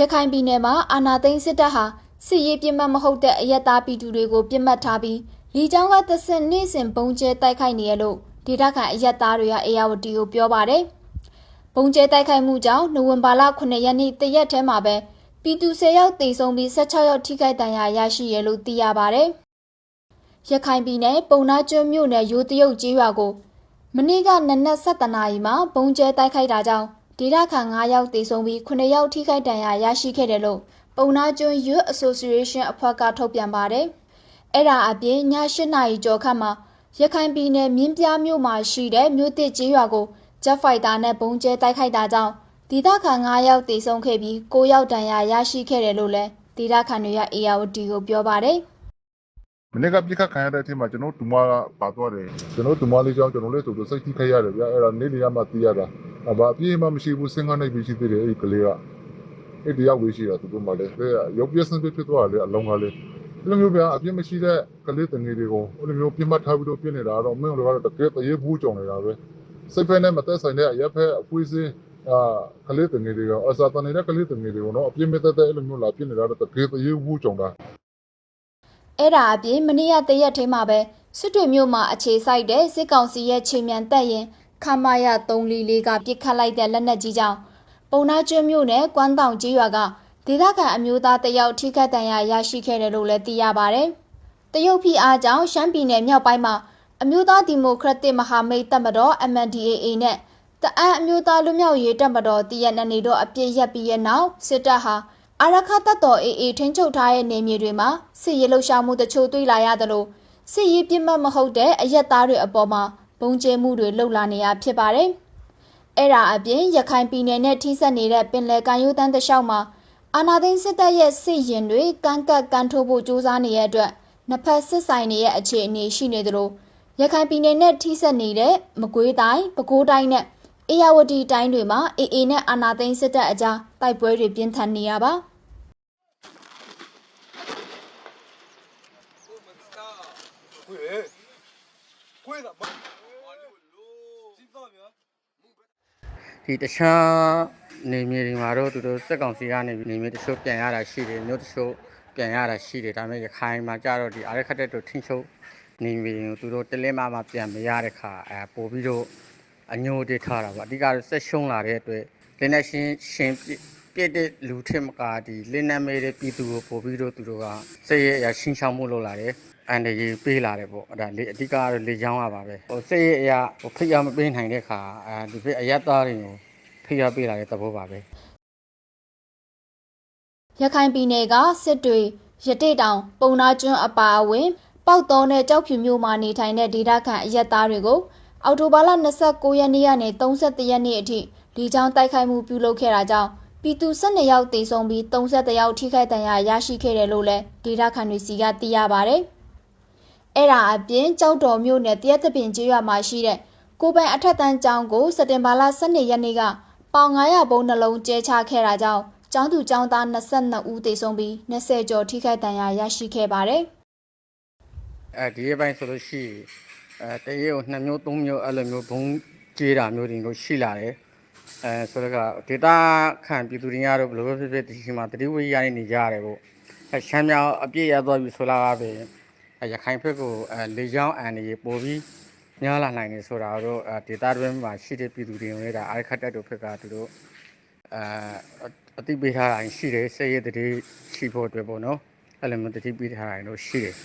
ရခိုင်ပြည်နယ်မှာအာဏာသိမ်းစစ်တပ်ဟာစစ်ရေးပြစ်မှတ်မဟုတ်တဲ့အရက်သားပြည်သူတွေကိုပြစ်မှတ်ထားပြီးလီကျောင်းကသစင်နေစဉ်ဘုံကျဲတိုက်ခိုက်နေရလို့ဒေသခံအရက်သားတွေကအေယာဝတီကိုပြောပါတယ်။ဘုံကျဲတိုက်ခိုက်မှုကြောင့်နိုဝင်ဘာလ9ရက်နေ့တရက်ထဲမှာပဲပြည်သူ10ယောက်သေဆုံးပြီး16ယောက်ထိခိုက်ဒဏ်ရာရရှိရလို့သိရပါတယ်။ရခိုင်ပြည်နယ်ပုံနာကျွန်းမြို့နယ်ရိုးတရုတ်ကျေးရွာကိုမနေ့ကနနက်7:00နာရီမှာဘုံကျဲတိုက်ခိုက်တာကြောင့် ဒေသခံ9ယောက်သေဆုံးပြီး9ယောက်ထိခိုက်ဒဏ်ရာရရှိခဲ့တယ်လို့ပုံနာကျွန်း Youth Association အဖွဲ့ကထုတ်ပြန်ပါတယ်။အဲ့ဒါအပြင်ည8:00နာရီကျော်ခန့်မှာရခိုင်ပြည်နယ်မြင်းပြားမြို့မှာရှိတဲ့မြို့တစ်ကျေးရွာကို Jet Fighter နဲ့ဘုံကျဲတိုက်ခိုက်တာကြောင့်ဒေသခံ9ယောက်သေဆုံးခဲ့ပြီး9ယောက်ဒဏ်ရာရရှိခဲ့တယ်လို့လည်းဒေသခံတွေက ARD ကိုပြောပါတယ်။မနေ့ကပြစ်ခတ်ခံရတဲ့အထက်မှာကျွန်တော်တို့ဒူမကပါသွားတယ်ကျွန်တော်တို့ဒူမလေးကြောင့်ကျွန်တော်လေးဆိုတော့စိတ်ထိခိုက်ရတယ်ဗျအဲ့ဒါနေ့လည်ရမှသိရတာအ ဘာအပြည့်မှမရှိဘူးစင်ကားနိုင်ပြီးရှိသေးတယ်အဲ့ဒီကလေးကအဲ့ဒီရောက်ပြီးရှိတာသူတို့မှလည်းအဲ့ရုပ်ပြက်ဆင်းပြဖြစ်သွားတယ်အလုံးကားလေးအဲ့လိုမျိုးဗျအပြည့်မရှိတဲ့ကလေးတငယ်တွေကိုအဲ့လိုမျိုးပြစ်မှတ်ထားပြီးတော့ပြနေတာတော့မင်းတို့ကတော့တကယ်တရေဘူးကြုံနေတာပဲစိတ်ဖက်နဲ့မသက်ဆိုင်တဲ့အရက်ဖက်အပွေးစင်းအာကလေးတငယ်တွေကအစာတနေတဲ့ကလေးတငယ်တွေကိုတော့အပြည့်မဲ့တဲ့အဲ့လိုမျိုးလာပြစ်နေတာတော့တကယ်တရေဘူးကြုံတာအဲ့ဒါအပြင်မနေ့ရက်တရက်ထဲမှာပဲစစ်တွေမြို့မှာအခြေစိုက်တဲ့စစ်ကောင်စီရဲ့ချိန်မြန်တက်ရင် ခမာရ344ကပြစ်ခတ်လိုက်တဲ့လက်နက်ကြီးကြောင့်ပုံနာကျွန်းမြို့နယ်ကွမ်းတောင်ကြီးရွာကဒေသခံအမျိုးသားတယောက်ထိခိုက်ဒဏ်ရာရရှိခဲ့တယ်လို့လည်းသိရပါဗျ။တရုတ်ပြည်အားကြောင့်ရှမ်းပြည်နယ်မြောက်ပိုင်းမှာအမျိုးသားဒီမိုကရက်တစ်မဟာမိတ်တပ်မတော် MNDAA နဲ့တအန်းအမျိုးသားလူမျိုးရေးတပ်မတော် TNN တို့အပြစ်ရက်ပြီးရဲ့နောက်စစ်တပ်ဟာအာရခတပ်တော် AA ထိန်းချုပ်ထားတဲ့နေမြေတွေမှာစစ်ရေးလှုပ်ရှားမှုတချို့တွေ့လာရတယ်လို့စစ်ရေးပြစ်မှတ်မဟုတ်တဲ့အရက်သားတွေအပေါ်မှာ ဘုံကျဲမှုတွေလှုပ်လာနေရဖြစ်ပါတယ်။အဲ့ဒါအပြင်ရခိုင်ပြည်နယ်နဲ့ထိစပ်နေတဲ့ပင်လယ်ကမ်းရိုးတန်းတစ်လျှောက်မှာအာနာသိန်းစစ်တပ်ရဲ့စစ်ရင်တွေကန့်ကပ်ကန်ထိုးဖို့ကြိုးစားနေတဲ့အတွက်နှစ်ဖက်စစ်ဆိုင်နေတဲ့အခြေအနေရှိနေသလိုရခိုင်ပြည်နယ်နဲ့ထိစပ်နေတဲ့မကွေးတိုင်းပဲခူးတိုင်းနဲ့အေရဝတီတိုင်းတွေမှာအေအေနဲ့အာနာသိန်းစစ်တပ်အကြားတိုက်ပွဲတွေပြင်းထန်နေရပါ 贵人，贵了吗？ ဒီတခြားနေမြေတွေမှာတော့သူတို့စက်ကောင်စီကနေနေမြေတချို့ပြန်ရတာရှိတယ်မြို့တချို့ပြန်ရတာရှိတယ်ဒါပေမဲ့ရခိုင်မှာကြတော့ဒီအာရခတ်တက်တို့ထင်းချုပ်နေမြေတွေကိုသူတို့တလင်းမမှာပြန်မရတဲ့ခါအဲပို့ပြီးတော့အညိုတွေထားတာပေါ့အဓိကတော့ဆက်ရှုံးလာတဲ့အတွက်လင်းနဲ့ရှင်ရှင်ပြစ်တဲ့လူထင်မကဒီလင်းနဲ့မဲတဲ့ပြည်သူကိုပို့ပြီးတော့သူတို့ကစိတ်ရရရှင်းရှောင်းမှုလုပ်လာတယ် အန်တရီပေးလာတယ်ပေါ့အဲ့ဒါလေအဓိကတော့လေချောင်းရပါပဲဟိုစိတ်ရအရာဟိုဖိတ်ရမပေးနိုင်တဲ့ခါအဲဒီဖိတ်အရက်သားတွေကိုဖိအားပေးလာတဲ့သဘောပါပဲရခိုင်ပြည်နယ်ကစစ်တွေရတိတောင်ပုံနာကျွန်းအပါအဝင် ပေါက်တော်နဲ့ကြောက်ဖြူမြို့မှာနေထိုင်တဲ့ဒေသခံအရက်သားတွေကိုအော်တိုဘာလ29ရက်နေ့ကနေ31ရက်နေ့အထိဒီကြောင်းတိုက်ခိုက်မှုပြုလုပ်ခဲ့တာကြောင့်ပြည်သူ12ယောက်သေဆုံးပြီး31ယောက်ထိခိုက်ဒဏ်ရာရရှိခဲ့တယ်လို့လည်းဒေသခံတွေစီကသိရပါဗျ။ အဲ့ဒါအပြင်ကြောက်တော်မြို့နယ်တရက်သပင်ကျေးရွာမှာရှိတဲ့ကိုပိုင်အထက်တန်းကျောင်းကိုစက်တင်ဘာလ12ရက်နေ့ကပေါင်900ဘုံနှလုံးကျဲချခဲ့တာကြောင့်ကျောင်းသူကျောင်းသား22ဦးသေဆုံးပြီး20ကျော်ထိခိုက်ဒဏ်ရာရရှိခဲ့ပါတယ်။အဲဒီရဲ့ပိုင်းဆိုလို့ရှိရင်အဲတရေကို2မျိုး3မျိုးအဲ့လိုမျိုးဘုံကြေးတာမျိုးတွေလို့ရှိလာတယ်အဲဆိုတော့ကဒေတာခန့်ပြည်သူတွေကတော့ဘယ်လိုပဲဖြစ်ဖြစ်ဒီမှာတတိဝိရနေနေကြရတယ်ပေါ့အဲရှမ်းမြောင်အပြည့်ရသွားပြီဆိုလာကပဲအဲ ရခိုင်ဘက်ကိုအဲလေချောင်းအန်တွေပို့ပြီးများလာနိုင်တယ်ဆိုတာတော့အဲဒေတာတွင်းမှာရှိတဲ့ပြည်သူတွေလည်းဒါအားခတ်တဲ့တို့ဘက်ကသူတို့အဲအတိပေးထားတာရှိတယ်စိတ်ရတဲ့တည်းရှိဖို့အတွက်ပေါ့နော်အဲ့လိုမျိုးတတိပေးထားတာတော့ရှိတယ်